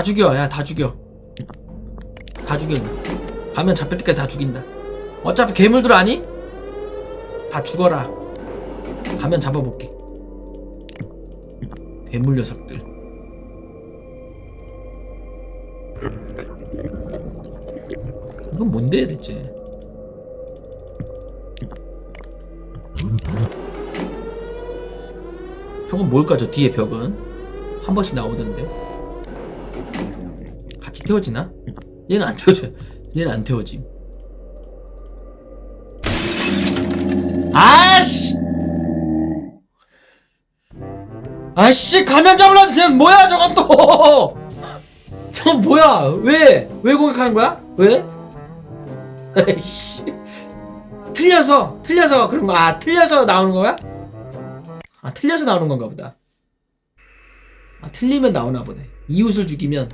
다 죽여. 야 다 죽여. 다 죽여 가면 잡힐 때까지 다 죽인다. 어차피 괴물들 아니? 다 죽어라. 가면 잡아볼게. 괴물 녀석들. 이건 뭔데 대체? 저건 뭘까 저 뒤에 벽은? 한 번씩 나오던데 같이 태워지나? 얘는 안 태워져 얘는 안 태워짐 아씨 아씨 가면 잡으려는데 쟤는 뭐야 저건 또 저건 뭐야 왜? 왜 공격하는 거야? 왜? 에이씨 틀려서 틀려서 그런 거 아 틀려서 나오는 거야? 아 틀려서 나오는 건가 보다 아 틀리면 나오나 보네 이웃을 죽이면